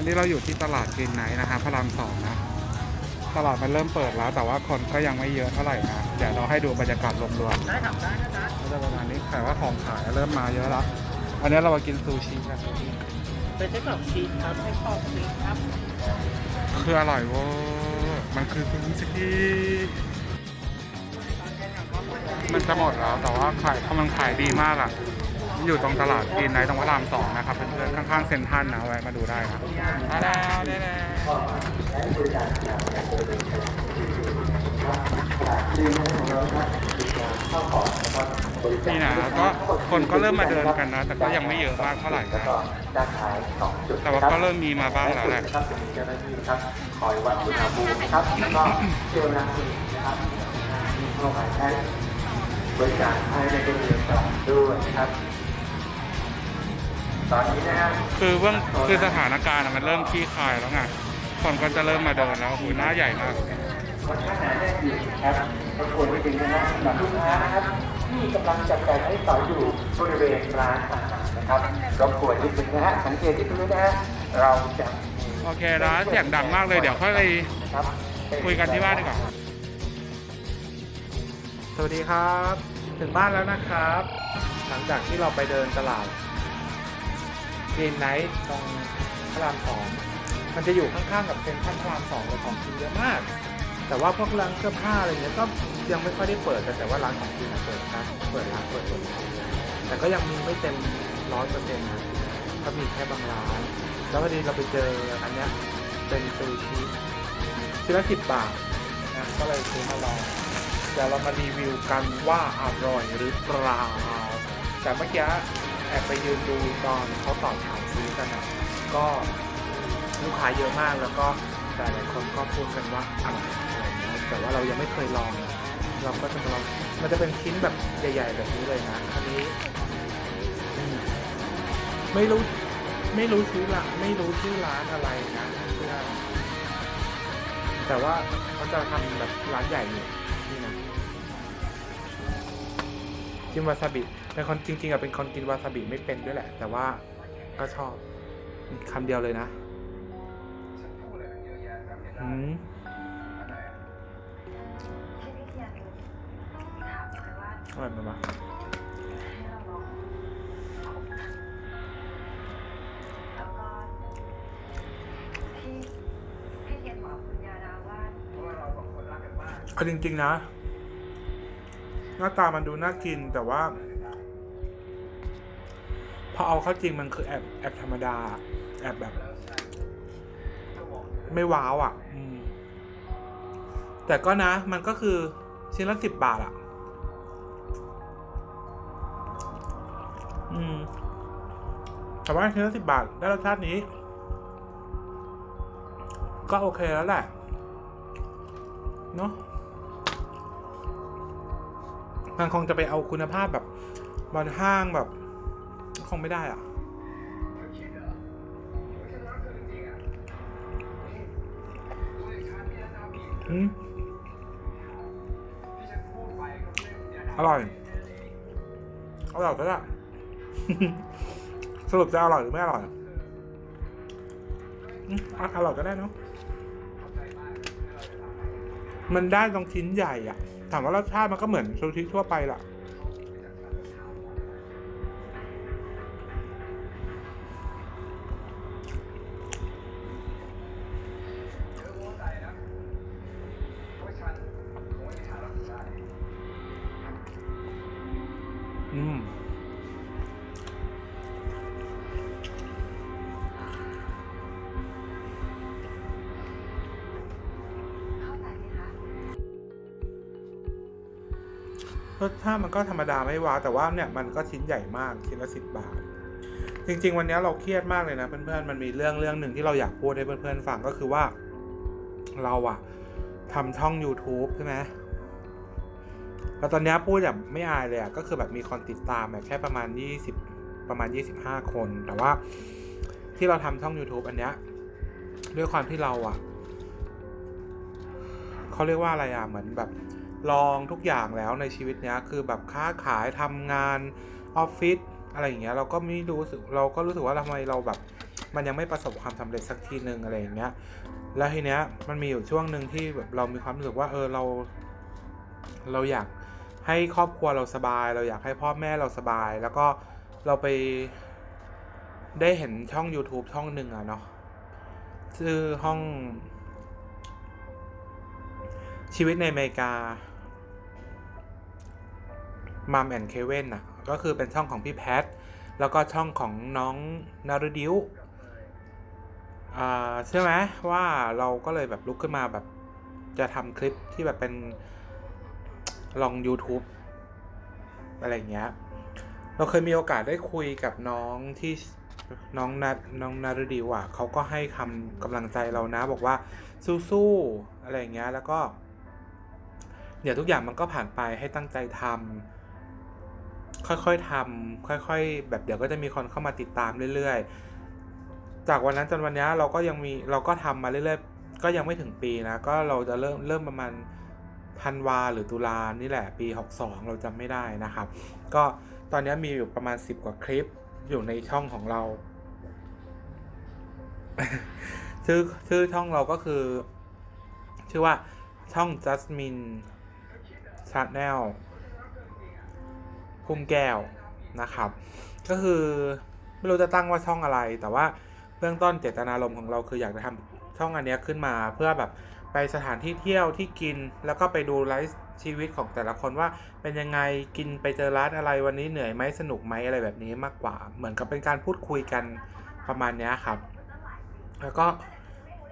อันนี้เราอยู่ที่ตลาดกินไนท์นะฮะพระรามสองนะ ตลาดมันเริ่มเปิดแล้ว แต่ว่าคนก็ยังไม่เยอะเท่าไหร่นะ เดี๋ยวเราให้ดูบรรยากาศรวมๆได้ทำได้นะจ๊ะก็จะประมาณนี้ขายว่าของขายเริ่มมาเยอะแล้ว อันนี้เรามากินซูชิกันเป็นไส้กรอกชีสครับไส้กรอกชีสครับ คืออร่อยเว้ยมันคือซูชิมันจะหมดแล้วแต่ว่าขายเพราะมันขายดีมากอะ อยู่ตรงตลาดกินไนท์ตรงพระรามสองนะครับเพื่อนๆข้างๆเซ็นทรัลนะแวะมาดูได้นะได้แล้วได้แล้วนี่นะก็คนก็เริ่มมาเดินกันนะ แต่ก็ยังไม่เยอะมากเท่าไหร่นะด้านท้ายสองจุดแต่ว่าก็เริ่มมีมาบ้างแล้วแหละครับจะมีเจ้าหน้าที่ครับคอยวัดอุณหภูมิครับแล้วก็เจลล้างมือนะครับมีเข้ามาใช้บริการภายในบริเวณตลาดด้วยนะครับ คือเบื้องคือสถานการณ์อะมันเริ่มคลี่คลายแล้วไงคนก็จะเริ่มมาเดินแล้วหูหน้าใหญ่มากวันข้างหน้าแน่นอยู่ครับรบกวนนิดนึงนะฮะสำหรับลูกค้านะครับที่กำลังจับจ่ายใช้สอยอยู่บริเวณร้านอาหารนะครับรบกวนนิดนึงนะฮะสังเกตที่ตรงนี้นะฮะเราจะมีโอเคนะเสียงดังมากเลยเดี๋ยวค่อยไปครับคุยกันที่บ้านดีกว่าสวัสดีครับ ถึงบ้านแล้วนะครับ หลังจากที่เราไปเดินตลาด กินไนท์ตรงพระรามสองมันจะอยู่ข้างๆกับเซ็นทรัลพระรามสองเลยของกินเยอะมาก แต่ว่าพวกร้านเสื้อผ้าอะไรเงี้ยก็ยังไม่ค่อยได้เปิดแต่แต่ว่าร้านของกินะเปิดครับเปิดร้านเปิดเปิดแต่ก็ยังมีไม่เต็มร้อยเปอร์เซ็นต์นะก็มีแค่บางร้าน แล้วพอดีเราไปเจออันเนี้ยเป็นซูชิชิ้นละสิบบาทนะก็เลยซื้อมาลองเดี๋ยวเรามารีวิวกันว่าอร่อยหรือเปล่าแต่เมื่อกี้ แอบไปยืนดูตอนเขาต่อบถามซื้อกันนะก็ลูกค้าเยอะมากแล้วก็หลายๆคนก็พูดกันว่าอร่อยอะไรเงี้ยแต่ว่าเรายังไม่เคยลองนะเราก็จะลองมันจะเป็นชิ้นแบบใหญ่ ๆ แบบนี้เลยนะอันนี้ไม่รู้ไม่รู้ชื่อละไม่รู้ชื่อร้านอะไรนะเพื่อนแต่ว่าเขาจะทำแบบร้านใหญ่อยู่นี่นะกินวาซาบิ เป็นคนจริงๆอะเป็นคนกินวาซาบิไม่เป็นด้วยแหละ แต่ว่าก็ชอบคำเดียวเลยนะอืมอร่อยมากแล้วก็ที่พี่เทียนบอกคุณยาดาว่าเอาจริงๆนะ หน้าตามันดูน่ากินแต่ว่าพ อเอาเข้าจริงมันคือแอบแอบธรรมดา แอบแบบ ไม่ว้าวอะ อืม แต่ก็นะ มันก็คือชิ้นละสิบบาทอะ อืมแต่ว่าชิ้นละสิบบาทได้รสชาตินี้ ก็โอเคแล้วแหละเนาะมันคงจะไปเอาคุณภาพแบบบนห้างแบบ คงไม่ได้อะอืมอร่อย อร่อยก็ได้สรุปจะอร่อยหรือไม่อร่อยอืมอร่อยก็ได้เนาะ มันได้ตรงชิ้นใหญ่อะถามว่ารสชาติมันก็เหมือนซูชิทั่วไปล่ะ รสชาติมันก็ธรรมดาไม่ว้าแต่ว่าเนี่ยมันก็ชิ้นใหญ่มากชิ้นละสิบบาท จริง ๆ วันนี้เราเครียดมากเลยนะเพื่อนๆมันมีเรื่องเรื่องหนึ่งที่เราอยากพูดให้เพื่อนๆฟังก็คือว่า เราอะทำช่อง YouTube ใช่ไหมแล้วตอนนี้พูดแบบไม่อายเลยอะก็คือแบบมีคนติดตามแบบแค่ประมาณ 20 ประมาณ 25 คน แต่ว่าที่เราทำช่อง YouTube อันเนี้ยด้วยความที่เราอะเขาเรียกว่าอะไรอะเหมือนแบบ ลองทุกอย่างแล้วในชีวิตเนี้ยคือแบบค้าขายทำงานออฟฟิศอะไรอย่างเงี้ยเราก็ไม่รู้สึกเราก็รู้สึกว่าทำไมเราแบบ มันยังไม่ประสบความสำเร็จสักทีหนึ่งอะไรอย่างเงี้ยแล้วทีเนี้ยมันมีอยู่ช่วงหนึ่งที่แบบเรามีความรู้สึกว่าเออเรา เราอยากให้ครอบครัวเราสบาย เราอยากให้พ่อแม่เราสบาย แล้วก็เราไปได้เห็นช่อง YouTube ช่องหนึ่งอะเนาะชื่อห้อง ชีวิตในอเมริกามัมแอนเคเว่นอะ ก็คือเป็นช่องของพี่แพท แล้วก็ช่องของน้องนารุดิวอ่าใช่ไหมว่าเราก็เลยแบบลุกขึ้นมาแบบจะทำคลิปที่แบบเป็นลอง YouTube อะไรเงี้ย เราเคยมีโอกาสได้คุยกับน้องที่น้องนาน้องนารุดิวอะเขาก็ให้คำกำลังใจเรานะบอกว่าสู้ๆอะไรเงี้ยแล้วก็ เดี๋ยวทุกอย่างมันก็ผ่านไปให้ตั้งใจทำค่อยๆทำค่อยๆ แบบเดี๋ยวก็จะมีคนเข้ามาติดตามเรื่อยๆ จากวันนั้นจนวันนี้เราก็ยังมีเราก็ทำมาเรื่อยๆ ก็ยังไม่ถึงปีนะ ก็เราจะเริ่มเริ่มประมาณธันวาหรือตุลานี่แหละปี 62 เราจำไม่ได้นะครับ ก็ตอนนี้มีอยู่ประมาณ 10 กว่าคลิปอยู่ในช่องของเราชื่อชื่อช่องเราก็คือ ชื่อว่าช่อง Jasmine Channel พุ่มแก้วนะครับ ก็คือไม่รู้จะตั้งว่าช่องอะไร แต่ว่าเบื้องต้นเจตนารมณ์ของเราคืออยากจะทำช่องอันนี้ขึ้นมาเพื่อแบบไปสถานที่เที่ยวที่กิน แล้วก็ไปดูไลฟ์ชีวิตของแต่ละคนว่าเป็นยังไงกินไปเจอร้านอะไรวันนี้เหนื่อยไหมสนุกไหมอะไรแบบนี้มากกว่า เหมือนกับเป็นการพูดคุยกันประมาณนี้ครับ แล้วก็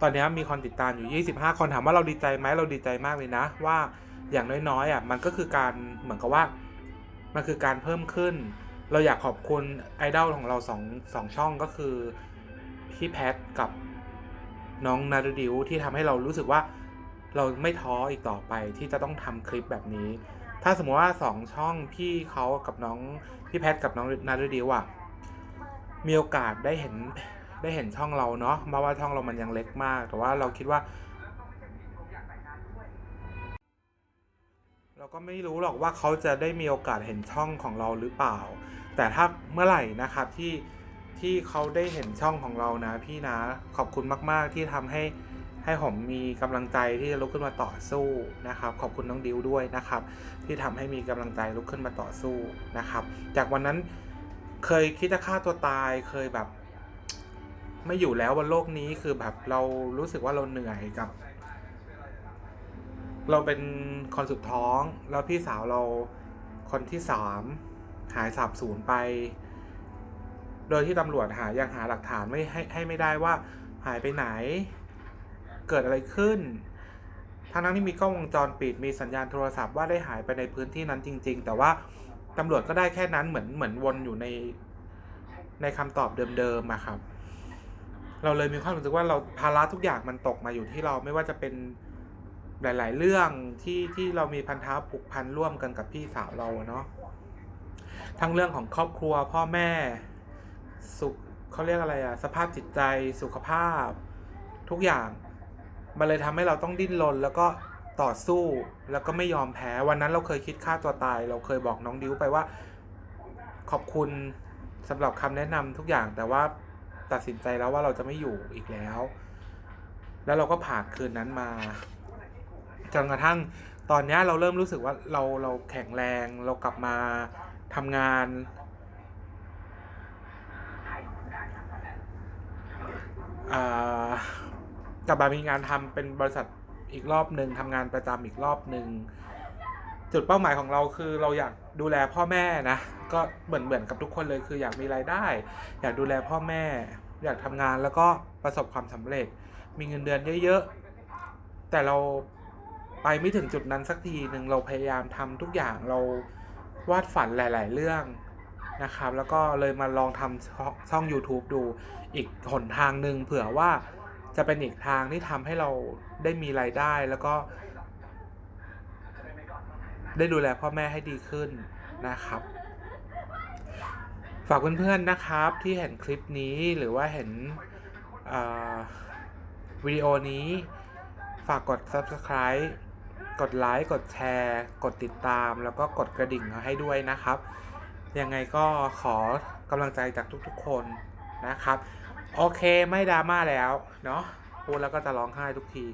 ตอนนี้มีคนติดตามอยู่ 25 คนถามว่าเราดีใจไหมเราดีใจมากเลยนะว่า อย่างน้อยๆอะมันก็คือการเหมือนกับว่ามันคือการเพิ่มขึ้น เราอยากขอบคุณไอดอลของเราสองสองช่องก็คือพี่แพทกับน้องนารุดิวที่ทำให้เรารู้สึกว่าเราไม่ท้ออีกต่อไปที่จะต้องทำคลิปแบบนี้ ถ้าสมมติว่าสองช่องพี่เขากับน้องพี่แพทกับน้องนารุดิวอะมีโอกาสได้เห็นได้เห็นช่องเราเนาะมาว่าช่องเรามันยังเล็กมาก แต่ว่าเราคิดว่า ก็ไม่รู้หรอกว่าเขาจะได้มีโอกาสเห็นช่องของเราหรือเปล่า แต่ถ้าเมื่อไหร่นะครับที่ที่เขาได้เห็นช่องของเรานะพี่นะขอบคุณมากๆที่ทำให้ให้ผมมีกำลังใจที่จะลุกขึ้นมาต่อสู้นะครับ ขอบคุณน้องดิวด้วยนะครับ ที่ทำให้มีกำลังใจลุกขึ้นมาต่อสู้นะครับ จากวันนั้นเคยคิดจะฆ่าตัวตายเคยแบบ ไม่อยู่แล้วบนโลกนี้คือแบบเรารู้สึกว่าเราเหนื่อยกับ เราเป็นคนสุดท้อง แล้วพี่สาวเราคนที่สามหายสาบสูญไป โดยที่ตำรวจหายังหาหลักฐานไม่ให้ให้ไม่ได้ว่าหายไปไหน เกิดอะไรขึ้นทั้งนั้นที่มีกล้องวงจรปิดมีสัญญาณโทรศัพท์ว่าได้หายไปในพื้นที่นั้นจริง ๆ แต่ว่าตำรวจก็ได้แค่นั้นเหมือนเหมือนวนอยู่ในในคำตอบเดิมๆอะครับ เราเลยมีความรู้สึกว่าเราภาระทุกอย่างมันตกมาอยู่ที่เราไม่ว่าจะเป็น หลาย ๆ เรื่องที่ที่เรามีพันธะผูกพันร่วมกันกับพี่สาวเราเนาะทั้งเรื่องของครอบครัวพ่อแม่สุขเขาเรียกอะไรอะสภาพจิตใจสุขภาพ ทุกอย่าง มันเลยทำให้เราต้องดิ้นรนแล้วก็ต่อสู้แล้วก็ไม่ยอมแพ้วันนั้นเราเคยคิดฆ่าตัวตาย เราเคยบอกน้องดิวไปว่า ขอบคุณสำหรับคำแนะนำทุกอย่างแต่ว่าตัดสินใจแล้วว่าเราจะไม่อยู่อีกแล้ว แล้วเราก็ผ่านคืนนั้นมา จนกระทั่งตอนนี้เราเริ่มรู้สึกว่าเราเราแข็งแรงเรากลับมาทำงาน กลับมามีงานทำเป็นบริษัทอีกรอบหนึ่งทำงานประจำอีกรอบหนึ่งจุดเป้าหมายของเราคือเราอยากดูแลพ่อแม่นะ ก็เหมือนเหมือนกับทุกคนเลยคืออยากมีรายได้ อยากดูแลพ่อแม่ อยากทำงานแล้วก็ประสบความสำเร็จ มีเงินเดือนเยอะๆแต่เรา ไปไม่ถึงจุดนั้นสักทีหนึ่งเราพยายามทำทุกอย่างเราวาดฝันหลาย ๆ เรื่องนะครับ แล้วก็เลยมาลองทำช่อง YouTube ดูอีกหนทางหนึ่งเผื่อว่าจะเป็นอีกทางที่ทำให้เราได้มีรายได้แล้วก็ ได้ดูแลพ่อแม่ให้ดีขึ้นนะครับ ฝากเพื่อน ๆ นะครับที่เห็นคลิปนี้หรือว่าเห็นวิดีโอนี้ ฝากกด subscribe กดไลค์กดแชร์ กดติดตาม แล้วก็กดกระดิ่งให้ด้วยนะครับ ยังไงก็ขอกำลังใจจากทุกๆคนนะครับ โอเคไม่ดราม่าแล้วเนาะพูดแล้วก็จะร้องไห้ทุกที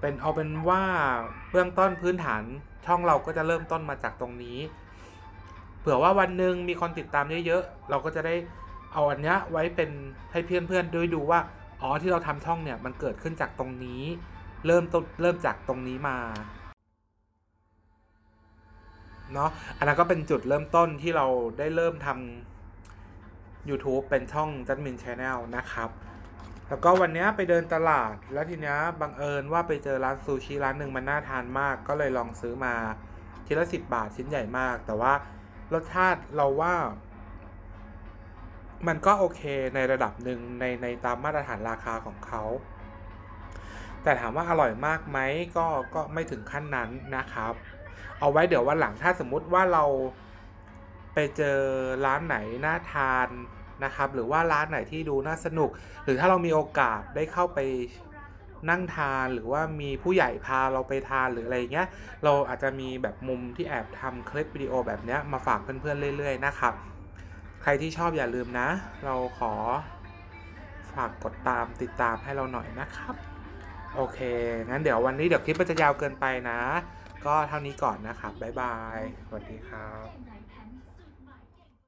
เป็นเอาเป็นว่าเบื้องต้นพื้นฐานช่องเราก็จะเริ่มต้นมาจากตรงนี้ เผื่อว่าวันหนึ่งมีคนติดตามเยอะๆเราก็จะได้เอาอันเนี้ยไว้เป็นให้เพื่อนๆด้วยดูว่าอ๋อที่เราทำช่องเนี่ยมันเกิดขึ้นจากตรงนี้ เริ่มต้นเริ่มจากตรงนี้มาเนาะอันนั้นก็เป็นจุดเริ่มต้นที่เราได้เริ่มทำ YouTube เป็นช่องจัดมินชาแนลนะครับ แล้วก็วันนี้ไปเดินตลาด แล้วทีนี้บังเอิญว่าไปเจอร้านซูชิร้านหนึ่งมันน่าทานมาก ก็เลยลองซื้อมาชิ้นละสิบบาทชิ้นใหญ่มาก แต่ว่ารสชาติเราว่า มันก็โอเคในระดับหนึ่งในในตามมาตรฐานราคาของเขา แต่ถามว่าอร่อยมากไหมก็ก็ไม่ถึงขั้นนั้นนะครับ เอาไว้เดี๋ยววันหลังถ้าสมมุติว่าเราไปเจอร้านไหนน่าทานนะครับ หรือว่าร้านไหนที่ดูน่าสนุก หรือถ้าเรามีโอกาสได้เข้าไปนั่งทานหรือว่ามีผู้ใหญ่พาเราไปทานหรืออะไรเงี้ย เราอาจจะมีแบบมุมที่แอบทำคลิปวิดีโอแบบเนี้ยมาฝากเพื่อนๆเรื่อย ๆ นะครับ ใครที่ชอบอย่าลืมนะ เราขอฝากกดตามติดตามให้เราหน่อยนะครับ โอเค งั้นเดี๋ยววันนี้เดี๋ยวคลิปมันจะยาวเกินไปนะ ก็เท่านี้ก่อนนะครับ บ๊ายบาย สวัสดีครับ